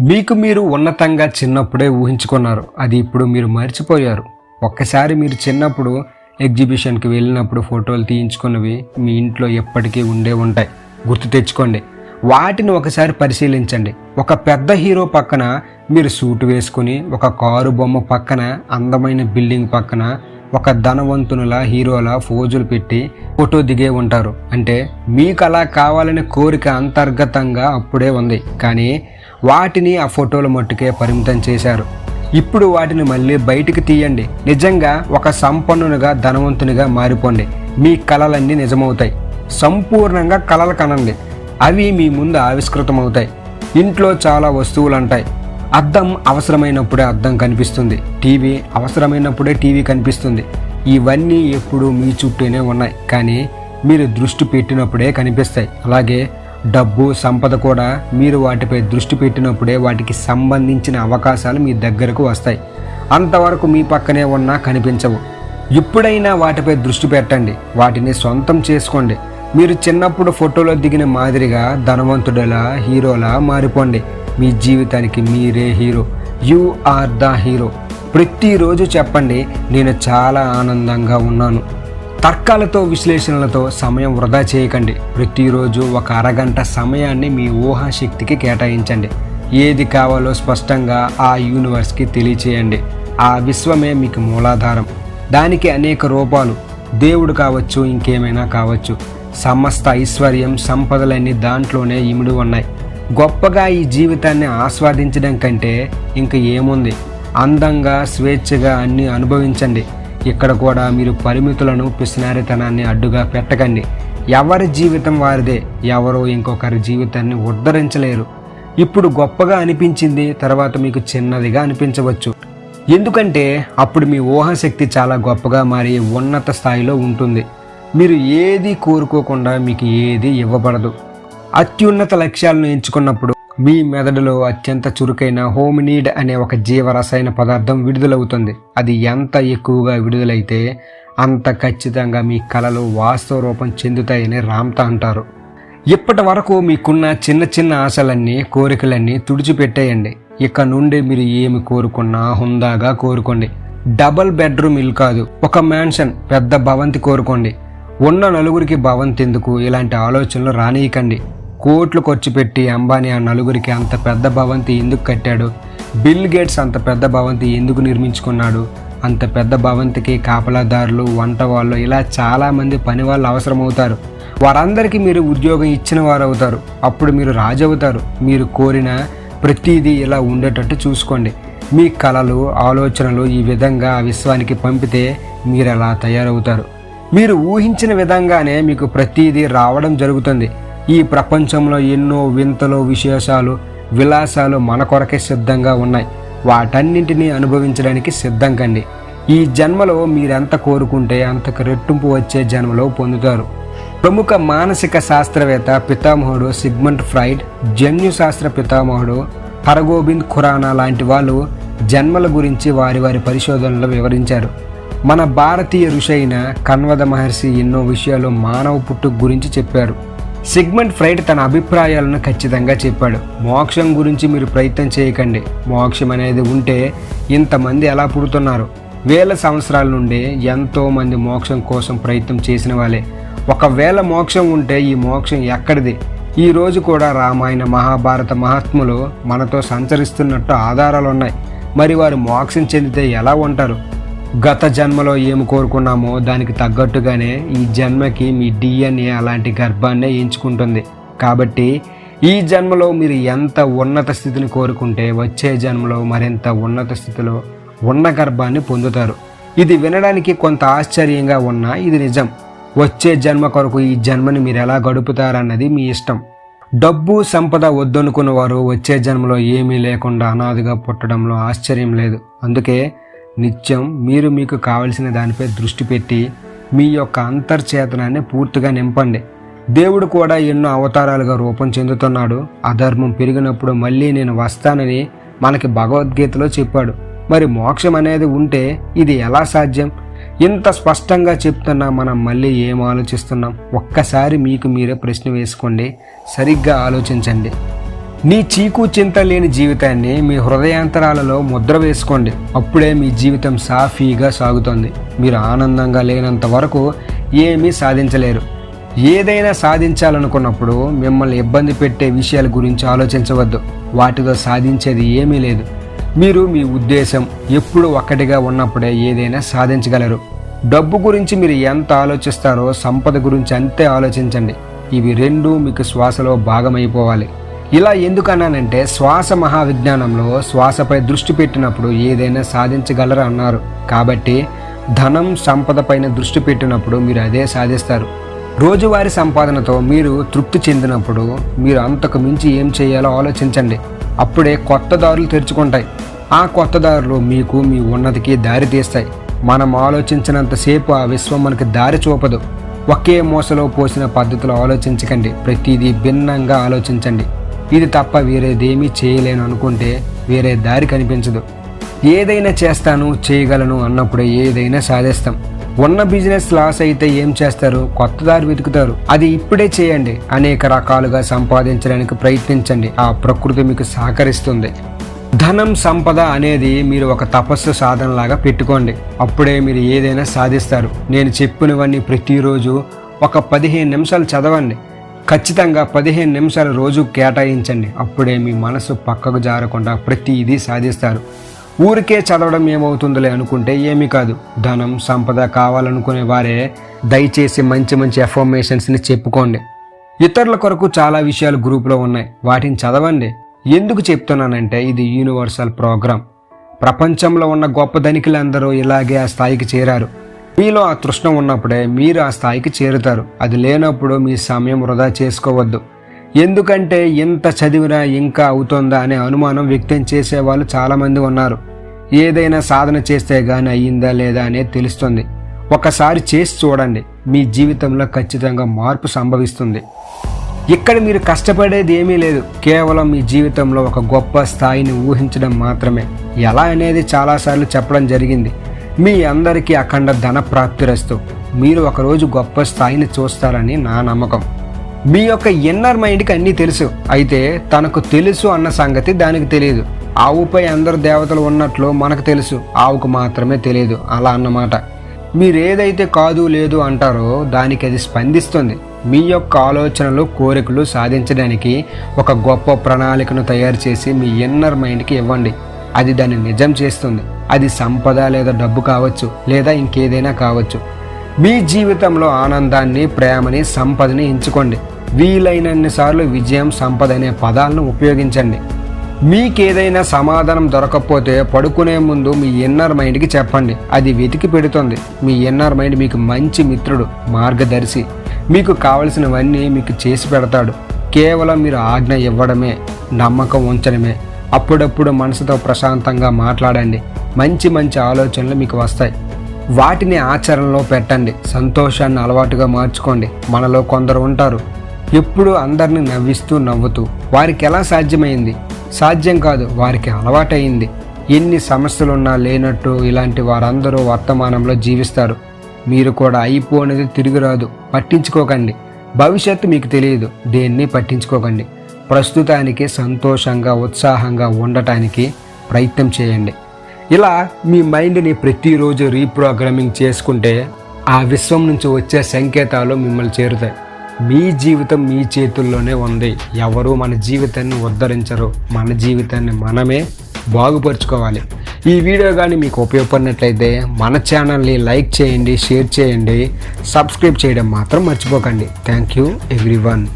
మీకు మీరు ఉన్నతంగా చిన్నప్పుడే ఊహించుకున్నారు. అది ఇప్పుడు మీరు మర్చిపోయారు. ఒక్కసారి మీరు చిన్నప్పుడు ఎగ్జిబిషన్కి వెళ్ళినప్పుడు ఫోటోలు తీయించుకున్నవి మీ ఇంట్లో ఎప్పటికీ ఉండే ఉంటాయి. గుర్తు తెచ్చుకోండి. వాటిని ఒకసారి పరిశీలించండి. ఒక పెద్ద హీరో పక్కన మీరు సూట్ వేసుకుని ఒక కారు బొమ్మ పక్కన అందమైన బిల్డింగ్ పక్కన ఒక ధనవంతునుల హీరోల ఫోజులు పెట్టి ఫోటో దిగే ఉంటారు. అంటే మీకు అలా కావాలనే కోరిక అంతర్గతంగా అప్పుడే ఉంది. కానీ వాటిని ఆ ఫోటోల మట్టుకే పరిమితం చేశారు. ఇప్పుడు వాటిని మళ్ళీ బయటికి తీయండి. నిజంగా ఒక సంపన్నునిగా ధనవంతునిగా మారిపోండి. మీ కళలన్నీ నిజమవుతాయి. సంపూర్ణంగా కళలు కనండి. అవి మీ ముందు ఆవిష్కృతమవుతాయి. ఇంట్లో చాలా వస్తువులు ఉంటాయి అద్దం అవసరమైనప్పుడే అద్దం కనిపిస్తుంది. టీవీ అవసరమైనప్పుడే టీవీ కనిపిస్తుంది. ఇవన్నీ ఎప్పుడూ మీ చుట్టూనే ఉన్నాయి. కానీ మీరు దృష్టి పెట్టినప్పుడే కనిపిస్తాయి. అలాగే డబ్బు సంపద కూడా మీరు వాటిపై దృష్టి పెట్టినప్పుడే వాటికి సంబంధించిన అవకాశాలు మీ దగ్గరకు వస్తాయి. అంతవరకు మీ పక్కనే ఉన్నా కనిపించవు. ఇప్పుడైనా వాటిపై దృష్టి పెట్టండి. వాటిని సొంతం చేసుకోండి. మీరు చిన్నప్పుడు ఫోటోలో దిగిన మాదిరిగా ధనవంతుడలా హీరోలా మారిపోండి. మీ జీవితానికి మీరే hero. You are the hero. ప్రతిరోజు చెప్పండి నేను చాలా ఆనందంగా ఉన్నాను. తర్కాలతో విశ్లేషణలతో సమయం వృధా చేయకండి. ప్రతిరోజు ఒక అరగంట సమయాన్ని మీ ఊహాశక్తికి కేటాయించండి. ఏది కావాలో స్పష్టంగా ఆ యూనివర్స్కి తెలియచేయండి. ఆ విశ్వమే మీకు మూలాధారం. దానికి అనేక రూపాలు. దేవుడు కావచ్చు ఇంకేమైనా కావచ్చు. సమస్త ఐశ్వర్యం సంపదలన్నీ దాంట్లోనే ఇమిడి ఉన్నాయి. గొప్పగా ఈ జీవితాన్ని ఆస్వాదించడం కంటే ఇంక ఏముంది? అందంగా స్వేచ్ఛగా అన్నీ అనుభవించండి. ఇక్కడ కూడా మీరు పరిమితులను పిసినారితనాన్ని అడ్డుగా పెట్టకండి. ఎవరి జీవితం వారిదే ఎవరో ఇంకొకరి జీవితాన్ని ఉద్ధరించలేరు. ఇప్పుడు గొప్పగా అనిపించింది తర్వాత మీకు చిన్నదిగా అనిపించవచ్చు. ఎందుకంటే అప్పుడు మీ ఊహాశక్తి చాలా గొప్పగా మారి ఉన్నత స్థాయిలో ఉంటుంది. మీరు ఏది కోరుకోకుండా మీకు ఏది ఇవ్వబడదు. అత్యున్నత లక్ష్యాలను ఎంచుకున్నప్పుడు మీ మెదడులో అత్యంత చురుకైన హోమినీడ్ అనే ఒక జీవరసాయన పదార్థం విడుదలవుతుంది. అది ఎంత ఎక్కువగా విడుదలైతే అంత ఖచ్చితంగా మీ కళలు వాస్తవ రూపం చెందుతాయని రామ్త అంటారు. ఇప్పటి వరకు మీకున్న చిన్న చిన్న ఆశలన్నీ కోరికలన్నీ తుడిచిపెట్టేయండి. ఇక నుండి మీరు ఏమి కోరుకున్నా హుందాగా కోరుకోండి. డబల్ బెడ్రూమ్ ఇల్లు కాదు ఒక మ్యాన్షన్ పెద్ద భవంతి కోరుకోండి. ఉన్న నలుగురికి భవంతి ఎందుకు? ఇలాంటి ఆలోచనలు రానియకండి. కోట్లు ఖర్చు పెట్టి అంబానీ ఆ నలుగురికి అంత పెద్ద భవంతి ఎందుకు కట్టాడు? బిల్ గేట్స్ అంత పెద్ద భవంతి ఎందుకు నిర్మించుకున్నాడు? అంత పెద్ద భవంతికి కాపలాదారులు వంట వాళ్ళు ఇలా చాలామంది పని వాళ్ళు అవసరమవుతారు. వారందరికీ మీరు ఉద్యోగం ఇచ్చిన వారు అవుతారు అప్పుడు మీరు రాజు అవుతారు మీరు కోరిన ప్రతిదీ ఇలా ఉండేటట్టు చూసుకోండి. మీ కళలు ఆలోచనలు ఈ విధంగా ఆ విశ్వానికి పంపితే మీరు అలా తయారవుతారు? మీరు ఊహించిన విధంగానే మీకు ప్రతిదీ రావడం జరుగుతుంది. ఈ ప్రపంచంలో ఎన్నో వింతలు విశేషాలు విలాసాలు మన కొరకే సిద్ధంగా ఉన్నాయి. వాటన్నింటినీ అనుభవించడానికి సిద్ధం కండి ఈ జన్మలో మీరెంత కోరుకుంటే అంతకు రెట్టింపు వచ్చే జన్మలో పొందుతారు. ప్రముఖ మానసిక శాస్త్రవేత్త పితామహుడు సిగ్మంట్ ఫ్రైడ్ జన్యు శాస్త్ర పితామహుడు హరగోబింద్ ఖురానా లాంటి వాళ్ళు జన్మల గురించి వారి వారి పరిశోధనలు వివరించారు. మన భారతీయ ఋషి అయిన కన్వద మహర్షి ఎన్నో విషయాలు మానవ పుట్టుకు గురించి చెప్పారు. సిగ్మెంట్ ఫ్రైడ్ తన అభిప్రాయాలను ఖచ్చితంగా చెప్పాడు. మోక్షం గురించి మీరు ప్రయత్నం చేయకండి. మోక్షం అనేది ఉంటే ఇంతమంది ఎలా పుడుతున్నారు? వేల సంవత్సరాల నుండి ఎంతోమంది మోక్షం కోసం ప్రయత్నం చేసిన వాళ్ళే. ఒకవేళ మోక్షం ఉంటే ఈ మోక్షం ఎక్కడిది? ఈ రోజు కూడా రామాయణ మహాభారత మహాత్ములు మనతో సంచరిస్తున్నట్టు ఆధారాలు ఉన్నాయి మరి వారు మోక్షం చెందితే ఎలా ఉంటారు? గత జన్మలో ఏమి కోరుకున్నామో దానికి తగ్గట్టుగానే ఈ జన్మకి మీ డిఎన్ఏ అలాంటి గర్భాన్నే ఎంచుకుంటుంది. కాబట్టి ఈ జన్మలో మీరు ఎంత ఉన్నత స్థితిని కోరుకుంటే వచ్చే జన్మలో మరింత ఉన్నత స్థితిలో ఉన్న గర్భాన్ని పొందుతారు. ఇది వినడానికి కొంత ఆశ్చర్యంగా ఉన్నా ఇది నిజం. వచ్చే జన్మ కొరకు ఈ జన్మని మీరు ఎలా గడుపుతారన్నది మీ ఇష్టం. డబ్బు సంపద వద్దనుకున్న వారు వచ్చే జన్మలో ఏమీ లేకుండా అనాథగా పుట్టడంలో ఆశ్చర్యం లేదు. అందుకే నిత్యం మీరు మీకు కావలసిన దానిపై దృష్టి పెట్టి మీ యొక్క అంతర్చేతనాన్ని పూర్తిగా నింపండి. దేవుడు కూడా ఎన్నో అవతారాలుగా రూపం చెందుతున్నాడు. అధర్మం పెరిగినప్పుడు మళ్ళీ నేను వస్తానని మనకి భగవద్గీతలో చెప్పాడు. మరి మోక్షం అనేది ఉంటే ఇది ఎలా సాధ్యం? ఇంత స్పష్టంగా చెప్తున్నా మనం మళ్ళీ ఏం ఆలోచిస్తున్నాం? ఒక్కసారి మీకు మీరే ప్రశ్న వేసుకోండి. సరిగ్గా ఆలోచించండి. నీ చీకు చింత లేని జీవితాన్ని మీ హృదయాంతరాలలో ముద్ర వేసుకోండి. అప్పుడే మీ జీవితం సాఫీగా సాగుతుంది. మీరు ఆనందంగా లేనంత వరకు ఏమీ సాధించలేరు. ఏదైనా సాధించాలనుకున్నప్పుడు మిమ్మల్ని ఇబ్బంది పెట్టే విషయాల గురించి ఆలోచించవద్దు. వాటితో సాధించేది ఏమీ లేదు. మీరు మీ ఉద్దేశం ఎప్పుడు ఒక్కటిగా ఉన్నప్పుడే ఏదైనా సాధించగలరు. డబ్బు గురించి మీరు ఎంత ఆలోచిస్తారో సంపద గురించి అంతే ఆలోచించండి. ఇవి రెండు మీకు శ్వాసలో భాగమైపోవాలి. ఇలా ఎందుకన్నానంటే శ్వాస మహావిజ్ఞానంలో శ్వాసపై దృష్టి పెట్టినప్పుడు ఏదైనా సాధించగలరు అన్నారు. కాబట్టి ధనం సంపద పైన దృష్టి పెట్టినప్పుడు మీరు అదే సాధిస్తారు. రోజువారీ సంపాదనతో మీరు తృప్తి చెందినప్పుడు మీరు అంతకు మించి ఏం చేయాలో ఆలోచించండి. అప్పుడే కొత్త దారులు తెరుచుకుంటాయి. ఆ కొత్త దారులు మీకు మీ ఉన్నతికి దారి తీస్తాయి. మనం ఆలోచించినంతసేపు ఆ విశ్వం మనకి దారి చూపదు. ఒకే మూసలో పోసిన పద్ధతిలో ఆలోచించకండి. ప్రతిదీ భిన్నంగా ఆలోచించండి. ఇది తప్ప వేరేదేమీ చేయలేను అనుకుంటే వేరే దారి కనిపించదు. ఏదైనా చేస్తాను చేయగలను అన్నప్పుడే ఏదైనా సాధిస్తాం. ఉన్న బిజినెస్ లాస్ అయితే ఏం చేస్తారు? కొత్త దారి వెతుకుతారు. అది ఇప్పుడే చేయండి. అనేక రకాలుగా సంపాదించడానికి ప్రయత్నించండి. ఆ ప్రకృతి మీకు సహకరిస్తుంది. ధనం సంపద అనేది మీరు ఒక తపస్సు సాధనలాగా పెట్టుకోండి. అప్పుడే మీరు ఏదైనా సాధిస్తారు. నేను చెప్పినవన్నీ ప్రతిరోజు ఒక పదిహేను నిమిషాలు చదవండి. ఖచ్చితంగా పదిహేను నిమిషాలు రోజు కేటాయించండి. అప్పుడే మీ మనసు పక్కకు జారకుండా ప్రతిదీ సాధిస్తారు. ఊరికే చదవడం ఏమవుతుందిలే అనుకుంటే ఏమీ కాదు. ధనం సంపద కావాలనుకునే వారే దయచేసి మంచి మంచి ఎఫర్మేషన్స్ని చెప్పుకోండి. ఇతరుల కొరకు చాలా విషయాలు గ్రూప్లో ఉన్నాయి. వాటిని చదవండి. ఎందుకు చెప్తున్నానంటే ఇది యూనివర్సల్ ప్రోగ్రామ్ ప్రపంచంలో ఉన్న గొప్ప ధనికులందరూ ఇలాగే ఆ స్థాయికి చేరారు. మీలో ఆ తృష్ణ ఉన్నప్పుడే మీరు ఆ స్థాయికి చేరుతారు. అది లేనప్పుడు మీ సమయం వృధా చేసుకోవద్దు. ఎందుకంటే ఇంత చదివినా ఇంకా అవుతుందా అనే అనుమానం వ్యక్తం చేసేవాళ్ళు చాలామంది ఉన్నారు. ఏదైనా సాధన చేస్తే గాని అయ్యిందా లేదా అనేది తెలుస్తుంది. ఒకసారి చేసి చూడండి. మీ జీవితంలో ఖచ్చితంగా మార్పు సంభవిస్తుంది. ఇక్కడ మీరు కష్టపడేది ఏమీ లేదు. కేవలం మీ జీవితంలో ఒక గొప్ప స్థాయిని ఊహించడం మాత్రమే. ఎలా అనేది చాలాసార్లు చెప్పడం జరిగింది. మీ అందరికీ అఖండ ధన ప్రాప్తిరస్తూ మీరు ఒకరోజు గొప్ప స్థాయిని చూస్తారని నా నమ్మకం. మీ యొక్క ఇన్నర్ మైండ్కి అన్నీ తెలుసు. అయితే తనకు తెలుసు అన్న సంగతి దానికి తెలియదు. ఆవుపై అందరు దేవతలు ఉన్నట్లు మనకు తెలుసు. ఆవుకు మాత్రమే తెలియదు. అలా అన్నమాట. మీరేదైతే కాదు లేదు అంటారో దానికి అది స్పందిస్తుంది. మీ యొక్క ఆలోచనలు కోరికలు సాధించడానికి ఒక గొప్ప ప్రణాళికను తయారు చేసి మీ ఇన్నర్ మైండ్కి ఇవ్వండి. అది దాన్ని నిజం చేస్తుంది. అది సంపద లేదా డబ్బు కావచ్చు లేదా ఇంకేదైనా కావచ్చు. మీ జీవితంలో ఆనందాన్ని ప్రేమని సంపదని ఎంచుకోండి. వీలైనన్నిసార్లు విజయం సంపద అనే పదాలను ఉపయోగించండి. మీకేదైనా సమాధానం దొరకకపోతే పడుకునే ముందు మీ ఇన్నర్ మైండ్కి చెప్పండి. అది వెతికి పెడుతుంది. మీ ఇన్నర్ మైండ్ మీకు మంచి మిత్రుడు మార్గదర్శి. మీకు కావలసినవన్నీ మీకు చేసి పెడతాడు. కేవలం మీరు ఆజ్ఞ ఇవ్వడమే నమ్మకం ఉంచడమే. అప్పుడప్పుడు మనసుతో ప్రశాంతంగా మాట్లాడండి. మంచి మంచి ఆలోచనలు మీకు వస్తాయి. వాటిని ఆచరణలో పెట్టండి. సంతోషాన్ని అలవాటుగా మార్చుకోండి. మనలో కొందరు ఉంటారు. ఎప్పుడు అందరిని నవ్విస్తూ నవ్వుతూ వారికి ఎలా సాధ్యమైంది? సాధ్యం కాదు వారికి అలవాటైంది ఎన్ని సమస్యలున్నా లేనట్టు ఇలాంటి వారందరూ వర్తమానంలో జీవిస్తారు. మీరు కూడా అయిపోనేది తిరిగి రాదు. పట్టించుకోకండి. భవిష్యత్తు మీకు తెలియదు. దేన్ని పట్టించుకోకండి. ప్రస్తుతానికి సంతోషంగా ఉత్సాహంగా ఉండటానికి ప్రయత్నం చేయండి. ఇలా మీ మైండ్ని ప్రతిరోజు రీప్రోగ్రామింగ్ చేసుకుంటే ఆ విశ్వం నుంచి వచ్చే సంకేతాలు మిమ్మల్ని చేరుతాయి. మీ జీవితం మీ చేతుల్లోనే ఉంది. ఎవరు మన జీవితాన్ని ఉద్ధరించరు. మన జీవితాన్ని మనమే బాగుపరుచుకోవాలి. ఈ వీడియో కానీ మీకు ఉపయోగపడినట్లయితే మన ఛానల్ని లైక్ చేయండి షేర్ చేయండి సబ్స్క్రైబ్ చేయడం మాత్రం మర్చిపోకండి. Thank you everyone.